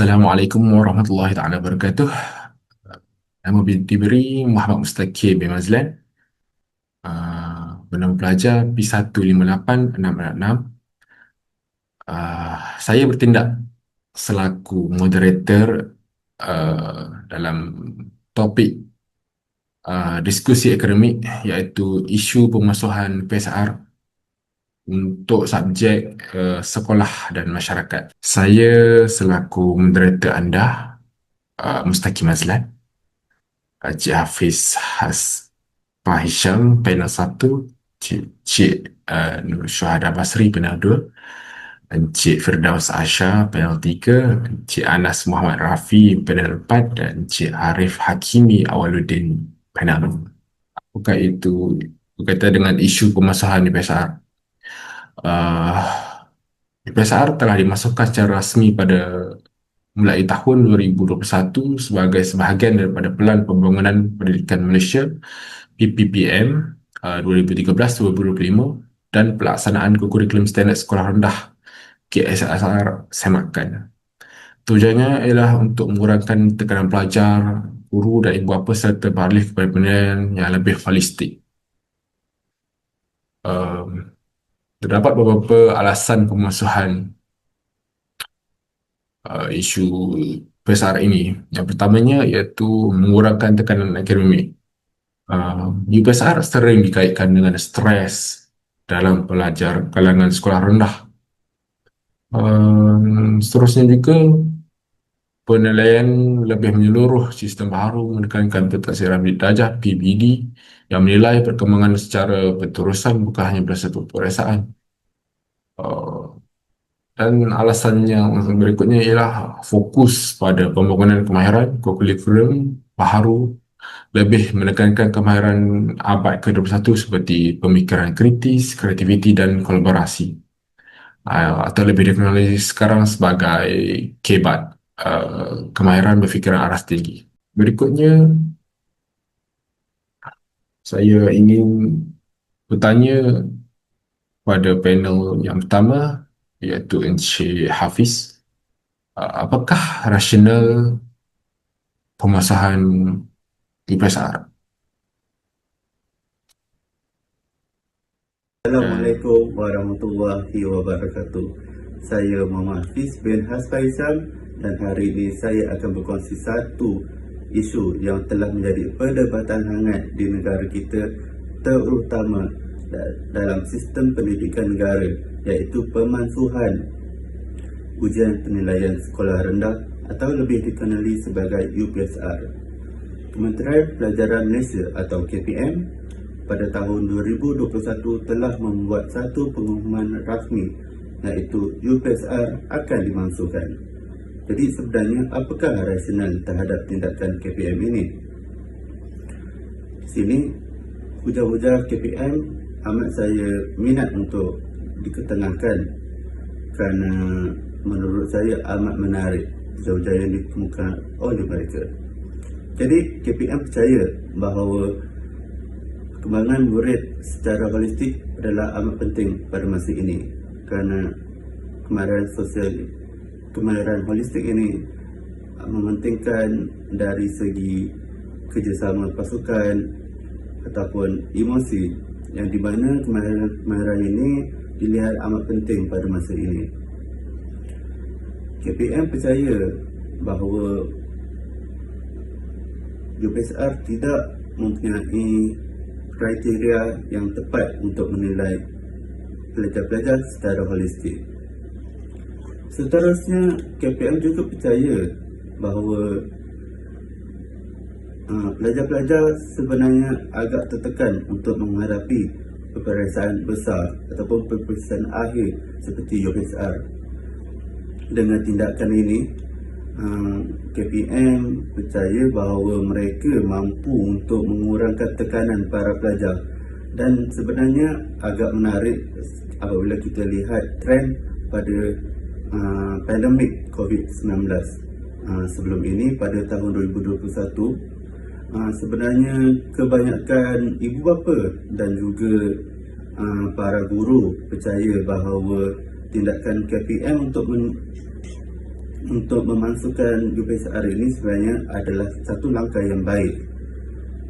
Assalamualaikum warahmatullahi taala wabarakatuh. Nama bi- diberi Muhammad Mustaqim bin Mazlan. Uh, bernama pelajar P158666. Uh, saya bertindak selaku moderator uh, dalam topik uh, diskusi akademik iaitu isu pemusuhan PSR untuk subjek uh, sekolah dan masyarakat. Saya selaku moderator anda, uh, Mustaqim Azlan, Encik Hafiz Has Pak Hisham, panel 1, Cik, Cik uh, Nur Syuhada Basri, panel 2, Encik Firdaus Asha, panel 3, Encik Anas Muhammad Rafi, panel 4, dan Encik Arif Hakimi Awaluddin, panel 6. Bukan itu berkaitan dengan isu pemasahan di PSR. Uh, PSR telah dimasukkan secara rasmi pada mulai tahun 2021 sebagai sebahagian daripada Pelan Pembangunan Pendidikan Malaysia PPPM uh, 2013-2025 dan pelaksanaan kurikulum standard sekolah rendah KSR semakan. Tujuannya ialah untuk mengurangkan tekanan pelajar, guru dan ibu bapa serta beralih kepada penilaian yang lebih holistik. Um, terdapat beberapa alasan pemasuhan uh, isu besar ini. Yang pertamanya iaitu mengurangkan tekanan akademik. Uh, UPSR sering dikaitkan dengan stres dalam pelajar kalangan sekolah rendah. Uh, seterusnya juga penilaian lebih menyeluruh sistem baru menekankan pentadbiran darjah PBD yang menilai perkembangan secara berterusan bukan hanya berdasarkan peperiksaan. Uh, dan alasan yang berikutnya ialah fokus pada pembangunan kemahiran kurikulum baharu lebih menekankan kemahiran abad ke-21 seperti pemikiran kritis, kreativiti dan kolaborasi uh, atau lebih dikenali sekarang sebagai KEBAT, uh, kemahiran berfikiran aras tinggi. Berikutnya, saya ingin bertanya pada panel yang pertama iaitu Encik Hafiz uh, apakah rasional pemasahan IPSR? Assalamualaikum warahmatullahi wabarakatuh. Saya Muhammad Hafiz bin Hasfaizam dan hari ini saya akan berkongsi satu isu yang telah menjadi perdebatan hangat di negara kita terutama dalam sistem pendidikan negara iaitu pemansuhan ujian penilaian sekolah rendah atau lebih dikenali sebagai UPSR. Kementerian Pelajaran Malaysia atau KPM pada tahun 2021 telah membuat satu pengumuman rasmi iaitu UPSR akan dimansuhkan. Jadi sebenarnya apakah rasional terhadap tindakan KPM ini? Sini hujah-hujah KPM amat saya minat untuk diketengahkan kerana menurut saya amat menarik hujah-hujah yang ditemukan oleh mereka. Jadi KPM percaya bahawa kembangan murid secara holistik adalah amat penting pada masa ini kerana kemahiran sosial kemahiran holistik ini mementingkan dari segi kerjasama pasukan ataupun emosi yang di mana kemahiran-kemahiran ini dilihat amat penting pada masa ini. KPM percaya bahawa UPSR tidak mempunyai kriteria yang tepat untuk menilai pelajar-pelajar secara holistik. Seterusnya, KPM juga percaya bahawa uh, pelajar-pelajar sebenarnya agak tertekan untuk menghadapi peperiksaan besar ataupun peperiksaan akhir seperti UPSR. Dengan tindakan ini, KPM percaya bahawa mereka mampu untuk mengurangkan tekanan para pelajar dan sebenarnya agak menarik apabila kita lihat trend pada uh, pandemik COVID-19 uh, sebelum ini pada tahun 2021 uh, sebenarnya kebanyakan ibu bapa dan juga uh, para guru percaya bahawa tindakan KPM untuk men untuk memasukkan UPSR ini sebenarnya adalah satu langkah yang baik.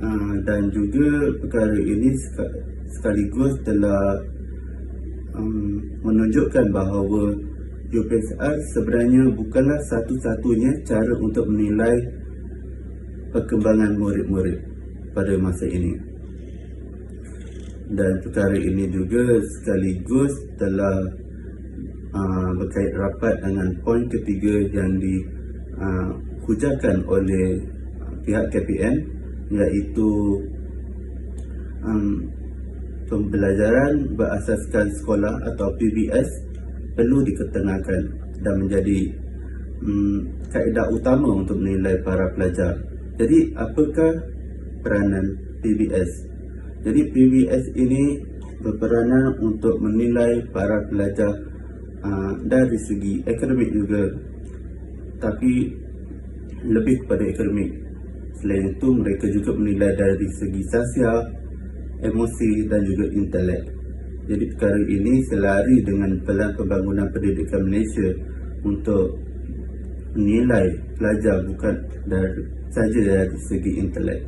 Uh, dan juga perkara ini sekaligus telah um, menunjukkan bahawa UPSR sebenarnya bukanlah satu-satunya cara untuk menilai perkembangan murid-murid pada masa ini. Dan perkara ini juga sekaligus telah uh, berkait rapat dengan poin ketiga yang dihujarkan uh, oleh pihak KPM iaitu um, pembelajaran berasaskan sekolah atau PBS perlu diketengahkan dan menjadi um, kaedah utama untuk menilai para pelajar. Jadi apakah peranan PBS? Jadi PBS ini berperanan untuk menilai para pelajar uh, dari segi akademik juga tapi lebih kepada akademik. Selain itu mereka juga menilai dari segi sosial, emosi dan juga intelek. Jadi perkara ini selari dengan pelan pembangunan pendidikan Malaysia untuk menilai pelajar bukan dari saja dari segi intelek.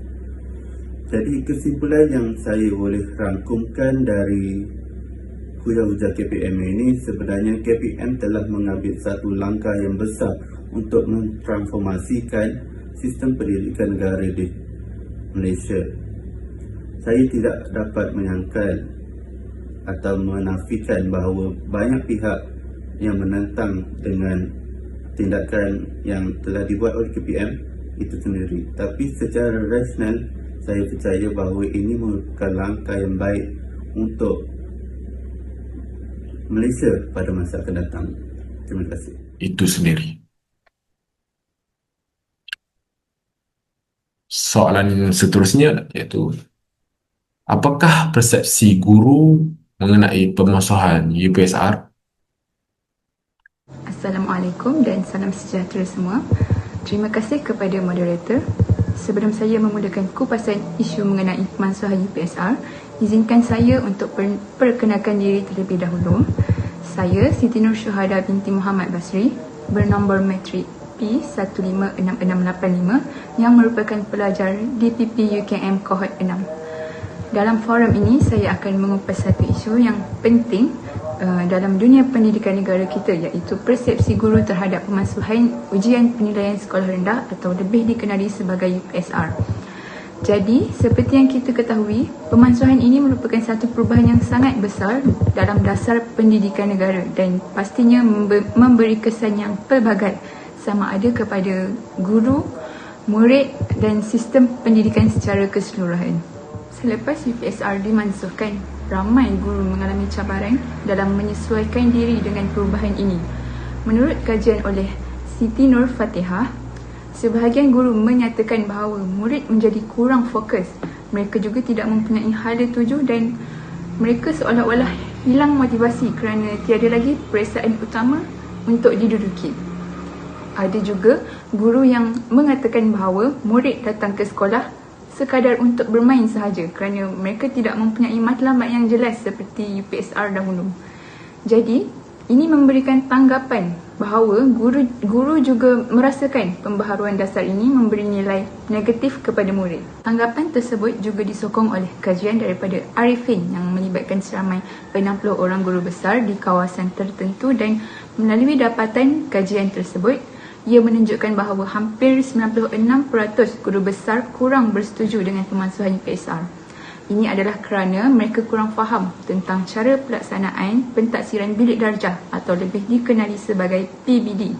Jadi kesimpulan yang saya boleh rangkumkan dari hujah-hujah KPM ini sebenarnya KPM telah mengambil satu langkah yang besar untuk mentransformasikan sistem pendidikan negara di Malaysia. Saya tidak dapat menyangkal atau menafikan bahawa banyak pihak yang menentang dengan tindakan yang telah dibuat oleh KPM itu sendiri. Tapi secara rasional, saya percaya bahawa ini merupakan langkah yang baik untuk Malaysia pada masa akan datang. Terima kasih. Itu sendiri. Soalan seterusnya iaitu apakah persepsi guru mengenai pemusuhan UPSR? Assalamualaikum dan salam sejahtera semua. Terima kasih kepada moderator. Sebelum saya memulakan kupasan isu mengenai pemansuhan UPSR, izinkan saya untuk per perkenalkan diri terlebih dahulu. Saya Siti Nur Syuhada binti Muhammad Basri, bernombor metrik P156685 yang merupakan pelajar DPP UKM Kohort 6. Dalam forum ini, saya akan mengupas satu isu yang penting Uh, dalam dunia pendidikan negara kita iaitu persepsi guru terhadap pemansuhan ujian penilaian sekolah rendah atau lebih dikenali sebagai UPSR. Jadi, seperti yang kita ketahui, pemansuhan ini merupakan satu perubahan yang sangat besar dalam dasar pendidikan negara dan pastinya memberi kesan yang pelbagai sama ada kepada guru, murid dan sistem pendidikan secara keseluruhan. Selepas UPSR dimansuhkan, ramai guru mengalami cabaran dalam menyesuaikan diri dengan perubahan ini. Menurut kajian oleh Siti Nur Fatihah, sebahagian guru menyatakan bahawa murid menjadi kurang fokus. Mereka juga tidak mempunyai hala tuju dan mereka seolah-olah hilang motivasi kerana tiada lagi perasaan utama untuk diduduki. Ada juga guru yang mengatakan bahawa murid datang ke sekolah sekadar untuk bermain sahaja kerana mereka tidak mempunyai matlamat yang jelas seperti UPSR dahulu. Jadi, ini memberikan tanggapan bahawa guru guru juga merasakan pembaharuan dasar ini memberi nilai negatif kepada murid. Tanggapan tersebut juga disokong oleh kajian daripada Arifin yang melibatkan seramai 60 orang guru besar di kawasan tertentu dan melalui dapatan kajian tersebut, ia menunjukkan bahawa hampir 96% guru besar kurang bersetuju dengan pemansuhan UPSR. Ini adalah kerana mereka kurang faham tentang cara pelaksanaan pentaksiran bilik darjah atau lebih dikenali sebagai PBD.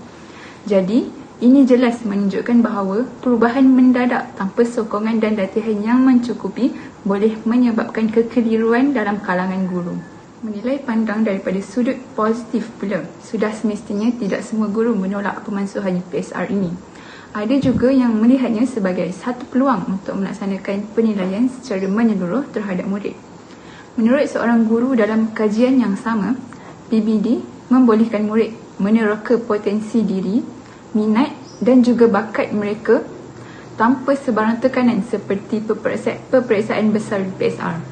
Jadi, ini jelas menunjukkan bahawa perubahan mendadak tanpa sokongan dan latihan yang mencukupi boleh menyebabkan kekeliruan dalam kalangan guru. Menilai pandang daripada sudut positif pula, sudah semestinya tidak semua guru menolak pemansuhan UPSR ini. Ada juga yang melihatnya sebagai satu peluang untuk melaksanakan penilaian secara menyeluruh terhadap murid. Menurut seorang guru dalam kajian yang sama, PBD membolehkan murid meneroka potensi diri, minat dan juga bakat mereka tanpa sebarang tekanan seperti peperiksaan besar UPSR.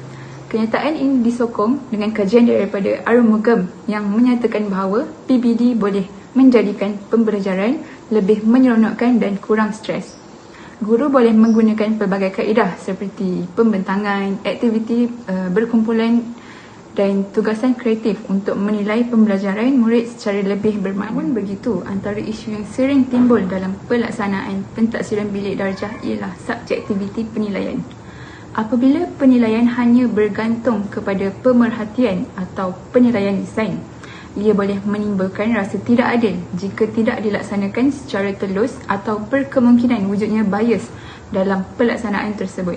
Kenyataan ini disokong dengan kajian daripada Arumugam yang menyatakan bahawa PBD boleh menjadikan pembelajaran lebih menyeronokkan dan kurang stres. Guru boleh menggunakan pelbagai kaedah seperti pembentangan, aktiviti uh, berkumpulan dan tugasan kreatif untuk menilai pembelajaran murid secara lebih bermakna. Begitu, antara isu yang sering timbul dalam pelaksanaan pentaksiran bilik darjah ialah subjektiviti penilaian. Apabila penilaian hanya bergantung kepada pemerhatian atau penilaian desain, ia boleh menimbulkan rasa tidak adil jika tidak dilaksanakan secara telus atau berkemungkinan wujudnya bias dalam pelaksanaan tersebut.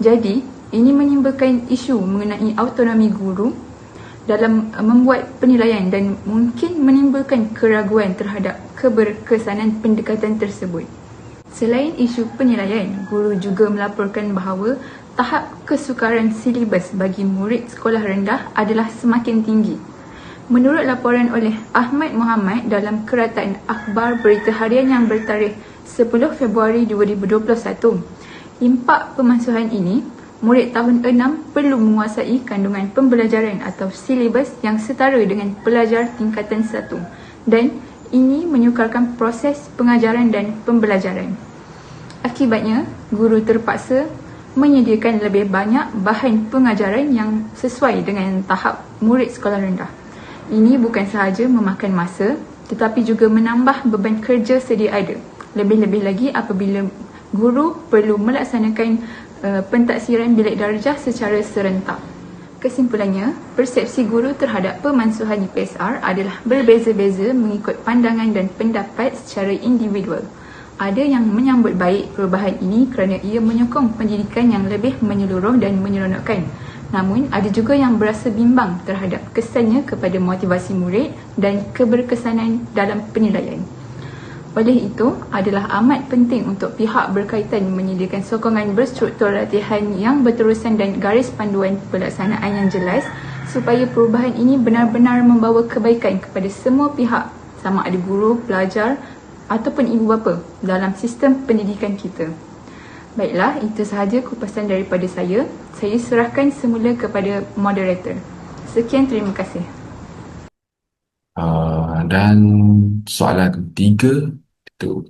Jadi, ini menimbulkan isu mengenai autonomi guru dalam uh, membuat penilaian dan mungkin menimbulkan keraguan terhadap keberkesanan pendekatan tersebut. Selain isu penilaian, guru juga melaporkan bahawa tahap kesukaran silibus bagi murid sekolah rendah adalah semakin tinggi Menurut laporan oleh Ahmad Muhammad dalam Keratan Akhbar Berita Harian yang bertarikh 10 Februari 2021, impak pemansuhan ini, murid tahun 6 perlu menguasai kandungan pembelajaran atau silibus yang setara dengan pelajar tingkatan 1 dan ini menyukarkan proses pengajaran dan pembelajaran. Akibatnya, guru terpaksa menyediakan lebih banyak bahan pengajaran yang sesuai dengan tahap murid sekolah rendah. Ini bukan sahaja memakan masa tetapi juga menambah beban kerja sedia ada. Lebih-lebih lagi apabila guru perlu melaksanakan uh, pentaksiran bilik darjah secara serentak. Kesimpulannya, persepsi guru terhadap pemansuhan UPSR adalah berbeza-beza mengikut pandangan dan pendapat secara individual. Ada yang menyambut baik perubahan ini kerana ia menyokong pendidikan yang lebih menyeluruh dan menyeronokkan. Namun, ada juga yang berasa bimbang terhadap kesannya kepada motivasi murid dan keberkesanan dalam penilaian. Oleh itu, adalah amat penting untuk pihak berkaitan menyediakan sokongan berstruktur latihan yang berterusan dan garis panduan pelaksanaan yang jelas supaya perubahan ini benar-benar membawa kebaikan kepada semua pihak sama ada guru, pelajar ataupun ibu bapa dalam sistem pendidikan kita. Baiklah, itu sahaja kupasan daripada saya. Saya serahkan semula kepada moderator. Sekian, terima kasih. Uh, dan soalan ketiga itu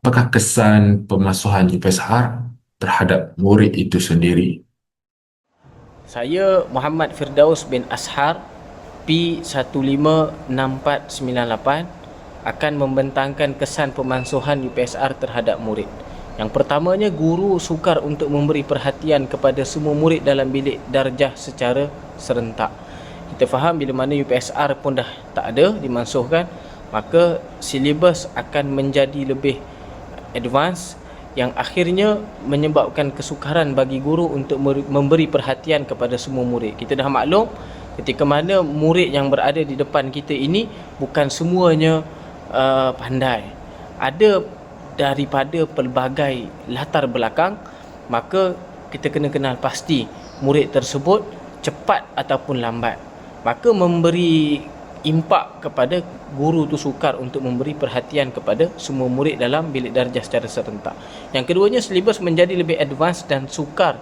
apakah kesan pemasuhan UPSR terhadap murid itu sendiri? Saya Muhammad Firdaus bin Ashar P156498 akan membentangkan kesan pemansuhan UPSR terhadap murid. Yang pertamanya guru sukar untuk memberi perhatian kepada semua murid dalam bilik darjah secara serentak. Kita faham bila mana UPSR pun dah tak ada dimansuhkan, maka silibus akan menjadi lebih advance yang akhirnya menyebabkan kesukaran bagi guru untuk memberi perhatian kepada semua murid. Kita dah maklum ketika mana murid yang berada di depan kita ini bukan semuanya uh, pandai. Ada daripada pelbagai latar belakang maka kita kena kenal pasti murid tersebut cepat ataupun lambat. Maka memberi impak kepada guru tu sukar untuk memberi perhatian kepada semua murid dalam bilik darjah secara serentak. Yang keduanya silibus menjadi lebih advance dan sukar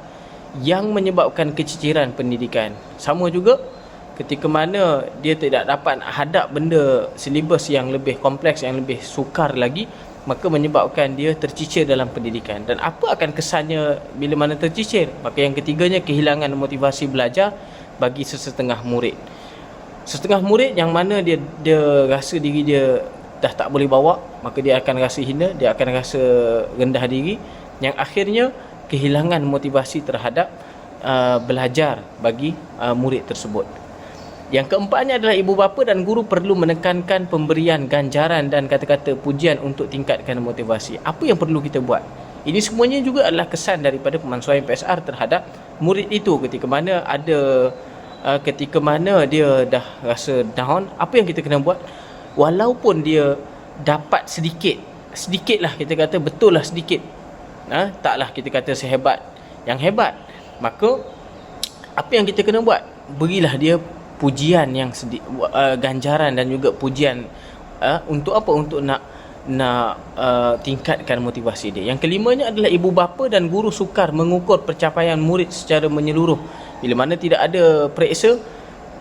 yang menyebabkan keciciran pendidikan. Sama juga ketika mana dia tidak dapat hadap benda silibus yang lebih kompleks yang lebih sukar lagi maka menyebabkan dia tercicir dalam pendidikan. Dan apa akan kesannya bila mana tercicir? Maka yang ketiganya kehilangan motivasi belajar bagi sesetengah murid. Sesetengah murid yang mana dia dia rasa diri dia dah tak boleh bawa maka dia akan rasa hina dia akan rasa rendah diri. Yang akhirnya kehilangan motivasi terhadap uh, belajar bagi uh, murid tersebut yang keempatnya adalah ibu bapa dan guru perlu menekankan pemberian ganjaran dan kata-kata pujian untuk tingkatkan motivasi. Apa yang perlu kita buat? Ini semuanya juga adalah kesan daripada pemansuhan PSR terhadap murid itu ketika mana ada uh, ketika mana dia dah rasa down, apa yang kita kena buat? Walaupun dia dapat sedikit, sedikitlah kita kata betul lah sedikit. Ha? taklah kita kata sehebat yang hebat. Maka apa yang kita kena buat? Berilah dia pujian yang sedi- uh, ganjaran dan juga pujian uh, untuk apa untuk nak nak uh, tingkatkan motivasi dia. Yang kelimanya adalah ibu bapa dan guru sukar mengukur pencapaian murid secara menyeluruh. Bila mana tidak ada periksa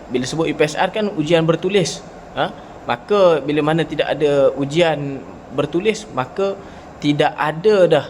bila sebut UPSR kan ujian bertulis. Ha? maka bila mana tidak ada ujian bertulis maka tidak ada dah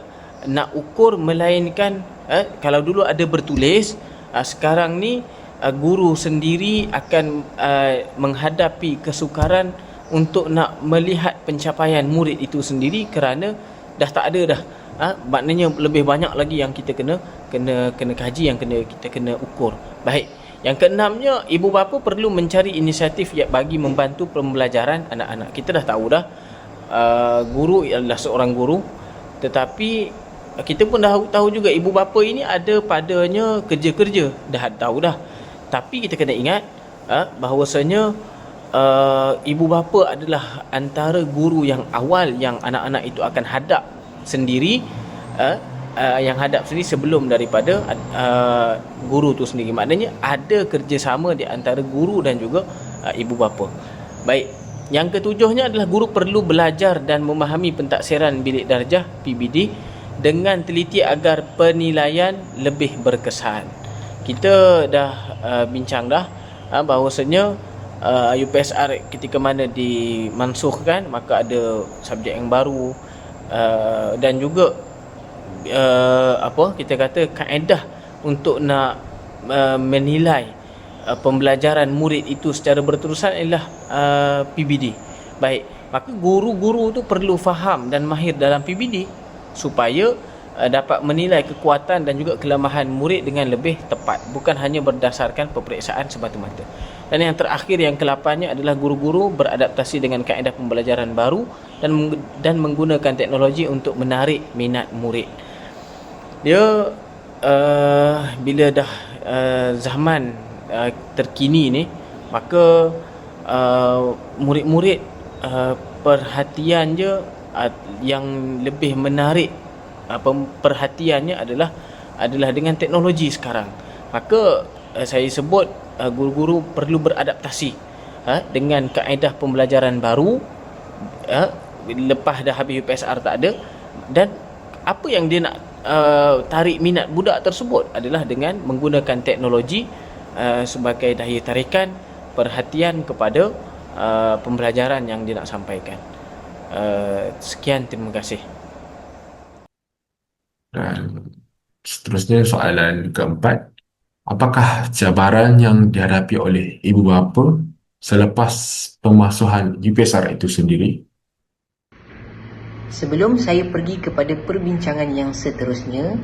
nak ukur melainkan eh, kalau dulu ada bertulis uh, sekarang ni uh, guru sendiri akan uh, menghadapi kesukaran untuk nak melihat pencapaian murid itu sendiri kerana dah tak ada dah. Ha, maknanya lebih banyak lagi yang kita kena kena kena kaji yang kena kita kena ukur. Baik. Yang keenamnya ibu bapa perlu mencari inisiatif ya bagi membantu pembelajaran anak-anak. Kita dah tahu dah uh, guru adalah seorang guru. Tetapi kita pun dah tahu juga ibu bapa ini ada padanya kerja-kerja. Dah tahu dah tapi kita kena ingat uh, bahawasanya uh, ibu bapa adalah antara guru yang awal yang anak-anak itu akan hadap sendiri uh, uh, yang hadap sendiri sebelum daripada uh, guru tu sendiri. Maknanya ada kerjasama di antara guru dan juga uh, ibu bapa. Baik yang ketujuhnya adalah guru perlu belajar dan memahami pentaksiran bilik darjah PBD dengan teliti agar penilaian lebih berkesan kita dah uh, bincang dah uh, bahawasanya uh, UPSR ketika mana dimansuhkan maka ada subjek yang baru uh, dan juga uh, apa kita kata kaedah untuk nak uh, menilai uh, pembelajaran murid itu secara berterusan ialah uh, PBD. Baik, maka guru-guru tu perlu faham dan mahir dalam PBD supaya dapat menilai kekuatan dan juga kelemahan murid dengan lebih tepat bukan hanya berdasarkan peperiksaan semata-mata. Dan yang terakhir yang kelapannya adalah guru-guru beradaptasi dengan kaedah pembelajaran baru dan dan menggunakan teknologi untuk menarik minat murid. Dia uh, bila dah uh, zaman uh, terkini ni maka uh, murid-murid uh, perhatian je uh, yang lebih menarik uh, perhatiannya adalah adalah dengan teknologi sekarang. Maka uh, saya sebut uh, guru-guru perlu beradaptasi uh, dengan kaedah pembelajaran baru uh, lepas dah habis UPSR tak ada dan apa yang dia nak uh, tarik minat budak tersebut adalah dengan menggunakan teknologi uh, sebagai daya tarikan perhatian kepada uh, pembelajaran yang dia nak sampaikan. Uh, sekian terima kasih. Dan seterusnya soalan keempat. Apakah cabaran yang dihadapi oleh ibu bapa selepas pemasuhan UPSR itu sendiri? Sebelum saya pergi kepada perbincangan yang seterusnya,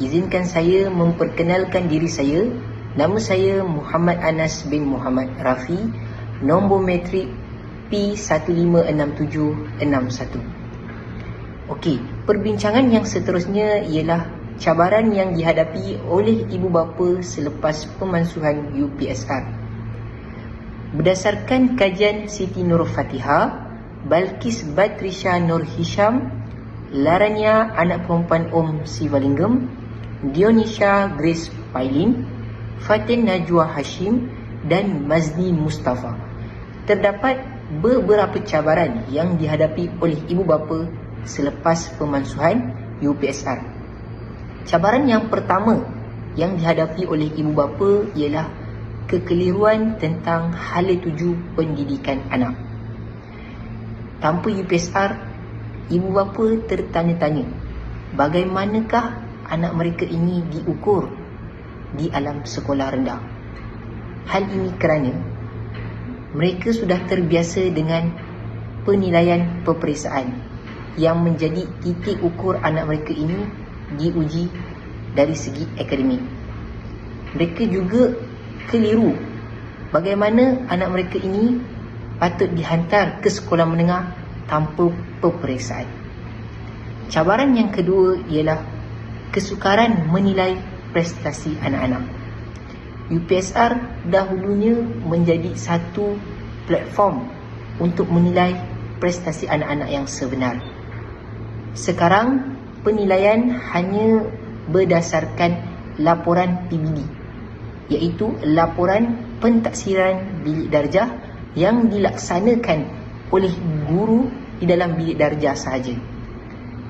izinkan saya memperkenalkan diri saya. Nama saya Muhammad Anas bin Muhammad Rafi, nombor metrik P156761. Okey, perbincangan yang seterusnya ialah cabaran yang dihadapi oleh ibu bapa selepas pemansuhan UPSR. Berdasarkan kajian Siti Nur Fatihah, Balkis Batrisha Nur Hisham, Larania anak perempuan Om Sivalingam, Dionisia Grace Pailin, Fatin Najwa Hashim dan Mazni Mustafa. Terdapat beberapa cabaran yang dihadapi oleh ibu bapa selepas pemansuhan UPSR. Cabaran yang pertama yang dihadapi oleh ibu bapa ialah kekeliruan tentang hala tuju pendidikan anak. Tanpa UPSR, ibu bapa tertanya-tanya bagaimanakah anak mereka ini diukur di alam sekolah rendah. Hal ini kerana mereka sudah terbiasa dengan penilaian peperiksaan yang menjadi titik ukur anak mereka ini diuji dari segi akademik. Mereka juga keliru bagaimana anak mereka ini patut dihantar ke sekolah menengah tanpa peperiksaan. Cabaran yang kedua ialah kesukaran menilai prestasi anak-anak. UPSR dahulunya menjadi satu platform untuk menilai prestasi anak-anak yang sebenar. Sekarang penilaian hanya berdasarkan laporan PBD iaitu laporan pentaksiran bilik darjah yang dilaksanakan oleh guru di dalam bilik darjah sahaja.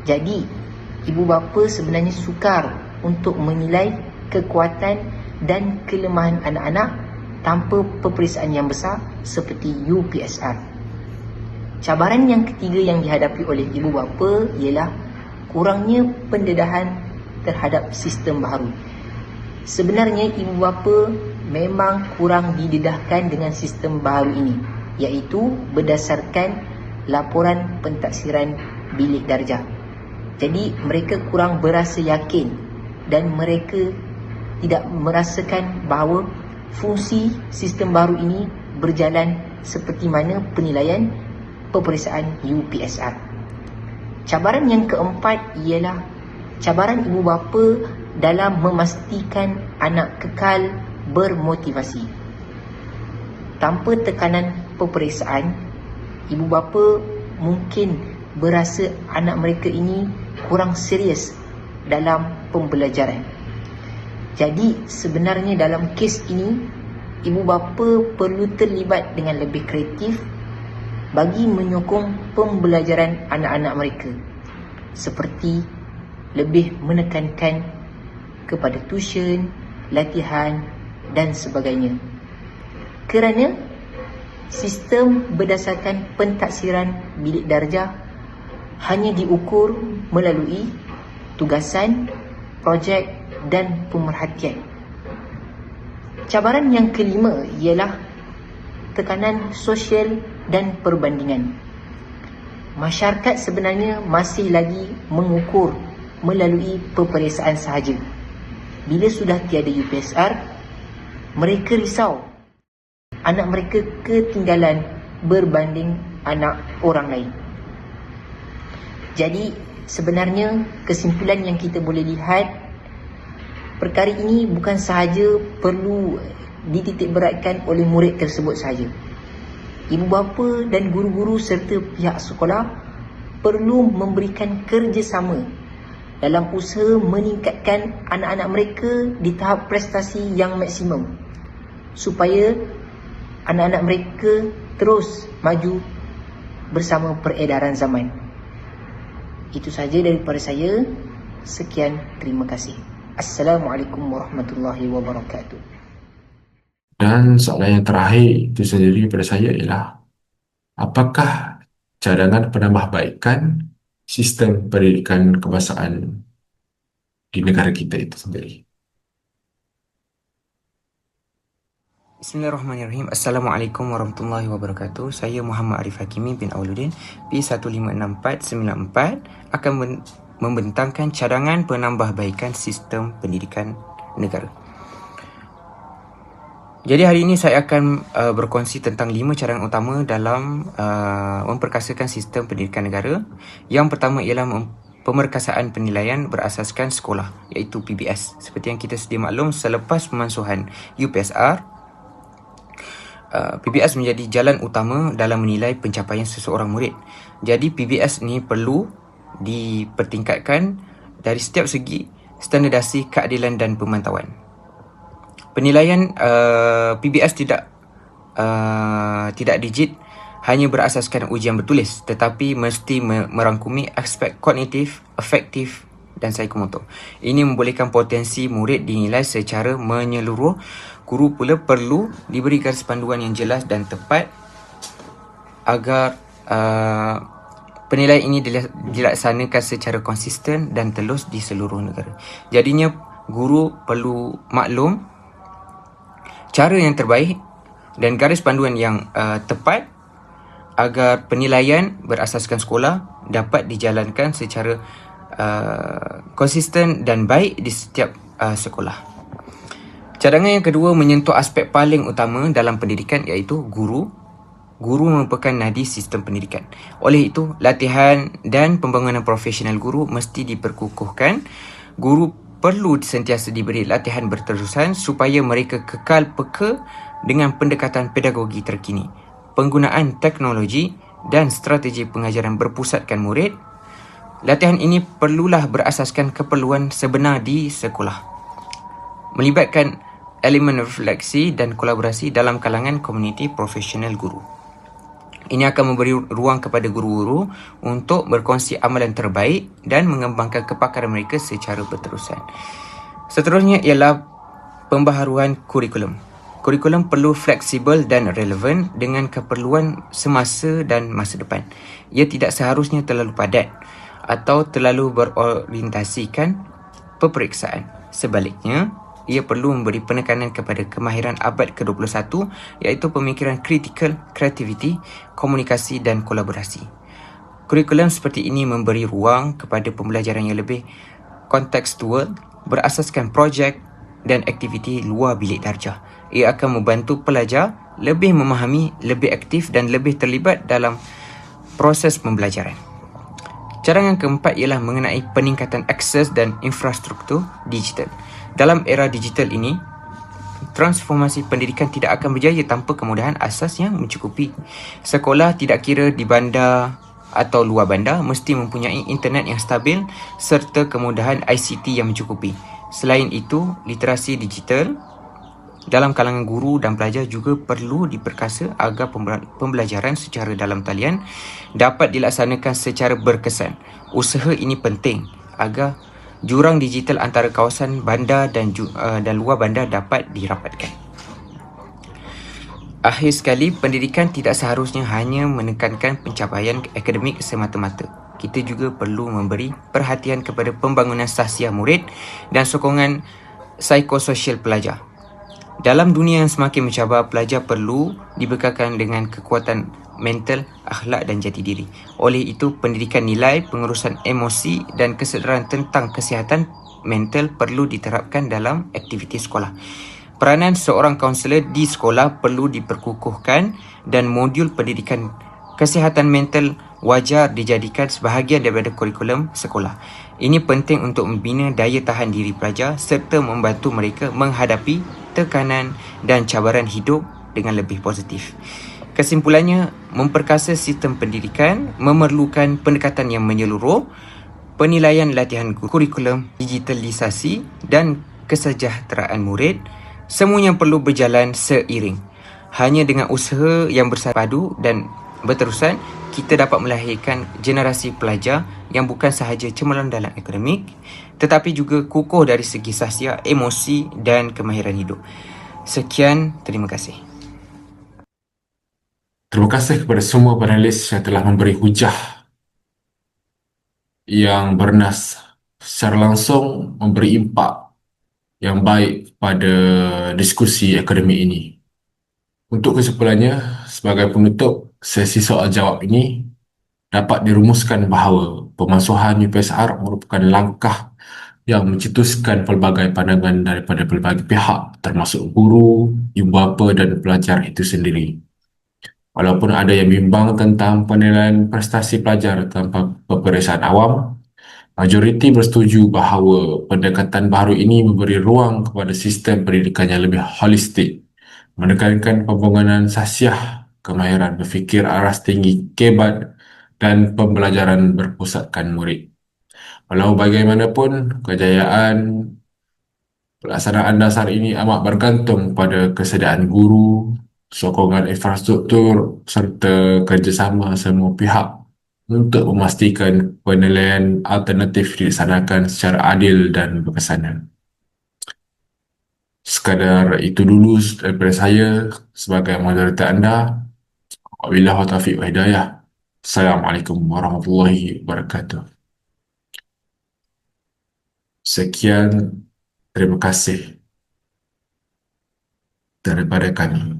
Jadi, ibu bapa sebenarnya sukar untuk menilai kekuatan dan kelemahan anak-anak tanpa peperiksaan yang besar seperti UPSR. Cabaran yang ketiga yang dihadapi oleh ibu bapa ialah kurangnya pendedahan terhadap sistem baharu. Sebenarnya ibu bapa memang kurang didedahkan dengan sistem baharu ini iaitu berdasarkan laporan pentaksiran bilik darjah. Jadi mereka kurang berasa yakin dan mereka tidak merasakan bahawa fungsi sistem baru ini berjalan seperti mana penilaian peperiksaan UPSR. Cabaran yang keempat ialah cabaran ibu bapa dalam memastikan anak kekal bermotivasi. Tanpa tekanan peperiksaan, ibu bapa mungkin berasa anak mereka ini kurang serius dalam pembelajaran. Jadi sebenarnya dalam kes ini ibu bapa perlu terlibat dengan lebih kreatif bagi menyokong pembelajaran anak-anak mereka seperti lebih menekankan kepada tuition, latihan dan sebagainya. Kerana sistem berdasarkan pentaksiran bilik darjah hanya diukur melalui tugasan, projek dan pemerhatian. Cabaran yang kelima ialah tekanan sosial dan perbandingan. Masyarakat sebenarnya masih lagi mengukur melalui peperiksaan sahaja. Bila sudah tiada UPSR, mereka risau anak mereka ketinggalan berbanding anak orang lain. Jadi sebenarnya kesimpulan yang kita boleh lihat perkara ini bukan sahaja perlu dititik beratkan oleh murid tersebut sahaja. Ibu bapa dan guru-guru serta pihak sekolah perlu memberikan kerjasama dalam usaha meningkatkan anak-anak mereka di tahap prestasi yang maksimum supaya anak-anak mereka terus maju bersama peredaran zaman. Itu saja daripada saya. Sekian, terima kasih. Assalamualaikum warahmatullahi wabarakatuh. Dan soalan yang terakhir itu sendiri pada saya ialah apakah cadangan penambahbaikan sistem pendidikan kebangsaan di negara kita itu sendiri? Bismillahirrahmanirrahim. Assalamualaikum warahmatullahi wabarakatuh. Saya Muhammad Arif Hakimi bin Auluddin P156494 akan membentangkan cadangan penambahbaikan sistem pendidikan negara. Jadi hari ini saya akan uh, berkongsi tentang lima cadangan utama dalam uh, memperkasakan sistem pendidikan negara. Yang pertama ialah pemerkasaan penilaian berasaskan sekolah iaitu PBS. Seperti yang kita sedia maklum selepas pemansuhan UPSR Uh, PBS menjadi jalan utama dalam menilai pencapaian seseorang murid. Jadi PBS ni perlu dipertingkatkan dari setiap segi standardasi keadilan dan pemantauan. Penilaian uh, PBS tidak uh, tidak digit hanya berasaskan ujian bertulis tetapi mesti me- merangkumi aspek kognitif, afektif dan psikomotor. Ini membolehkan potensi murid dinilai secara menyeluruh. Guru pula perlu diberi garis panduan yang jelas dan tepat agar uh, penilaian ini dila- dilaksanakan secara konsisten dan telus di seluruh negara. Jadinya guru perlu maklum cara yang terbaik dan garis panduan yang uh, tepat agar penilaian berasaskan sekolah dapat dijalankan secara uh, konsisten dan baik di setiap uh, sekolah. Cadangan yang kedua menyentuh aspek paling utama dalam pendidikan iaitu guru. Guru merupakan nadi sistem pendidikan. Oleh itu, latihan dan pembangunan profesional guru mesti diperkukuhkan. Guru perlu sentiasa diberi latihan berterusan supaya mereka kekal peka dengan pendekatan pedagogi terkini. Penggunaan teknologi dan strategi pengajaran berpusatkan murid. Latihan ini perlulah berasaskan keperluan sebenar di sekolah. Melibatkan elemen refleksi dan kolaborasi dalam kalangan komuniti profesional guru. Ini akan memberi ruang kepada guru-guru untuk berkongsi amalan terbaik dan mengembangkan kepakaran mereka secara berterusan. Seterusnya ialah pembaharuan kurikulum. Kurikulum perlu fleksibel dan relevan dengan keperluan semasa dan masa depan. Ia tidak seharusnya terlalu padat atau terlalu berorientasikan peperiksaan. Sebaliknya, ia perlu memberi penekanan kepada kemahiran abad ke-21 iaitu pemikiran kritikal, kreativiti, komunikasi dan kolaborasi. Kurikulum seperti ini memberi ruang kepada pembelajaran yang lebih kontekstual berasaskan projek dan aktiviti luar bilik darjah. Ia akan membantu pelajar lebih memahami, lebih aktif dan lebih terlibat dalam proses pembelajaran. Carangan keempat ialah mengenai peningkatan akses dan infrastruktur digital. Dalam era digital ini, transformasi pendidikan tidak akan berjaya tanpa kemudahan asas yang mencukupi. Sekolah tidak kira di bandar atau luar bandar mesti mempunyai internet yang stabil serta kemudahan ICT yang mencukupi. Selain itu, literasi digital dalam kalangan guru dan pelajar juga perlu diperkasa agar pembelajaran secara dalam talian dapat dilaksanakan secara berkesan. Usaha ini penting agar jurang digital antara kawasan bandar dan uh, dan luar bandar dapat dirapatkan. Akhir sekali, pendidikan tidak seharusnya hanya menekankan pencapaian akademik semata-mata. Kita juga perlu memberi perhatian kepada pembangunan sahsiah murid dan sokongan psikososial pelajar. Dalam dunia yang semakin mencabar, pelajar perlu dibekalkan dengan kekuatan mental, akhlak dan jati diri. Oleh itu, pendidikan nilai, pengurusan emosi dan kesedaran tentang kesihatan mental perlu diterapkan dalam aktiviti sekolah. Peranan seorang kaunselor di sekolah perlu diperkukuhkan dan modul pendidikan kesihatan mental wajar dijadikan sebahagian daripada kurikulum sekolah. Ini penting untuk membina daya tahan diri pelajar serta membantu mereka menghadapi tekanan dan cabaran hidup dengan lebih positif. Kesimpulannya, memperkasa sistem pendidikan memerlukan pendekatan yang menyeluruh, penilaian latihan kurikulum, digitalisasi dan kesejahteraan murid, semuanya perlu berjalan seiring. Hanya dengan usaha yang bersatu dan berterusan, kita dapat melahirkan generasi pelajar yang bukan sahaja cemerlang dalam akademik tetapi juga kukuh dari segi sahsia, emosi dan kemahiran hidup. Sekian, terima kasih. Terima kasih kepada semua panelis yang telah memberi hujah yang bernas secara langsung memberi impak yang baik pada diskusi akademik ini. Untuk kesimpulannya, sebagai penutup sesi soal jawab ini, dapat dirumuskan bahawa pemansuhan UPSR merupakan langkah yang mencetuskan pelbagai pandangan daripada pelbagai pihak termasuk guru, ibu bapa dan pelajar itu sendiri. Walaupun ada yang bimbang tentang penilaian prestasi pelajar tanpa peperiksaan awam, majoriti bersetuju bahawa pendekatan baru ini memberi ruang kepada sistem pendidikan yang lebih holistik, menekankan pembangunan sasiah, kemahiran berfikir aras tinggi, kebat dan pembelajaran berpusatkan murid. Walau bagaimanapun, kejayaan pelaksanaan dasar ini amat bergantung pada kesediaan guru, sokongan infrastruktur serta kerjasama semua pihak untuk memastikan penilaian alternatif dilaksanakan secara adil dan berkesanan. Sekadar itu dulu daripada saya sebagai moderator anda. Wabillahi taufiq wa hidayah. Assalamualaikum warahmatullahi wabarakatuh. Sekian, terima kasih daripada kami.